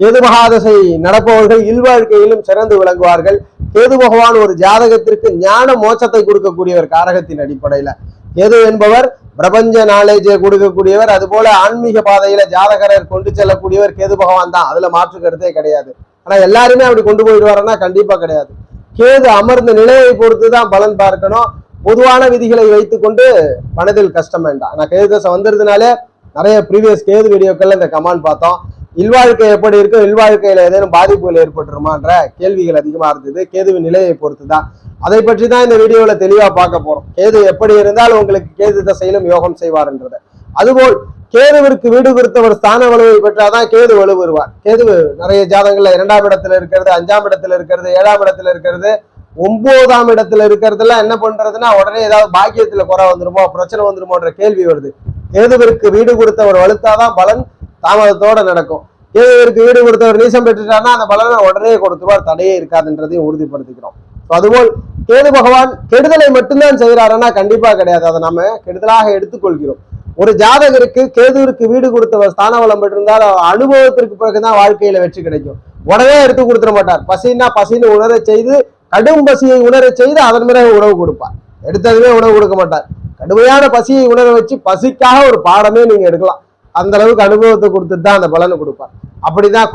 கேது மகாதசை நடப்பவர்கள் இல்வாழ்க்கையிலும் சிறந்து விளங்குவார்கள். கேது பகவான் ஒரு ஜாதகத்திற்கு ஞான மோட்சத்தை கொடுக்கக்கூடியவர் காரகத்தின் அடிப்படையில. கேது என்பவர் பிரபஞ்ச நாலேஜை கொடுக்கக்கூடியவர் அதுபோல ஆன்மீக பாதையில ஜாதகரர் கொண்டு செல்லக்கூடியவர் கேது பகவான் தான். அதுல மாற்று கருத்தே கிடையாது. ஆனா எல்லாருமே அப்படி கொண்டு போயிடுவாருன்னா கண்டிப்பா கிடையாது. கேது அமர்ந்த நிலையை பொறுத்து தான் பலன் பார்க்கணும். பொதுவான விதிகளை வைத்துக்கொண்டு மனதில் கஷ்டம் வேண்டாம். நான் கேது தசை வந்ததுனாலே நிறைய ப்ரீவியஸ் கேது வீடியோக்கள்ல இந்த கமாண்ட் பார்த்தோம். இல்வாழ்க்கை எப்படி இருக்கும் இல்வாழ்க்கையில ஏதேனும் பாதிப்புகள் ஏற்பட்டுருமான்ற கேள்விகள் அதிகமா இருந்தது. கேதுவின் நிலையை பொறுத்து தான் அதை பற்றி தான் இந்த வீடியோல தெளிவா பார்க்க போறோம். கேது எப்படி இருந்தால் உங்களுக்கு கேது தசையிலும் யோகம் செய்வார்ன்றத. அதுபோல் கேதுவிற்கு வீடு கொடுத்தவர் ஸ்தான வலுவை பெற்றாதான் கேது வலுவருவார் கேது நிறைய ஜாதகங்கள்ல இரண்டாம் இடத்துல இருக்கிறது அஞ்சாம் இடத்துல இருக்கிறது ஏழாம் இடத்துல இருக்கிறது ஒன்பதாம் இடத்துல இருக்கிறதுலாம் என்ன பண்றதுன்னா உடனே ஏதாவது பாக்கியத்துல குறை வந்துருமோ பிரச்சனை வந்துருமோன்ற கேள்வி வருது. கேதுவிற்கு வீடு கொடுத்தவர் வலுத்தாதான் பலன் தாமதத்தோட நடக்கும். கேதுவிற்கு வீடு கொடுத்தவர் நீசம் பெற்றுட்டாருன்னா அந்த பலனை உடனே கொடுத்துருவார். தடையே இருக்காதுன்றதையும் உறுதிப்படுத்திக்கிறோம். அதுபோல் கேது பகவான் கெடுதலை மட்டும்தான் செய்கிறாருன்னா கண்டிப்பா கிடையாது. அதை நம்ம கெடுதலாக எடுத்துக்கொள்கிறோம். ஒரு ஜாதகருக்கு கேதுவிற்கு வீடு கொடுத்தவர் ஸ்தான வளம் பெற்றிருந்தால் அவர் அனுபவத்திற்கு பிறகுதான் வாழ்க்கையில வெற்றி கிடைக்கும். உடனே எடுத்து கொடுத்துட மாட்டார். பசின்னா பசின்னு உணரச் செய்து கடும் பசியை உணரச் செய்து அதன் பிறகு உணவு கொடுப்பார். எடுத்ததுமே உணவு கொடுக்க மாட்டார். கடுமையான பசியை உணர வச்சு பசிக்காக ஒரு பாடமே நீங்க எடுக்கலாம். அந்த அளவுக்கு அனுபவத்தை கொடுத்துட்டு தான் அந்த பலனை கொடுப்பார். அப்படிதான்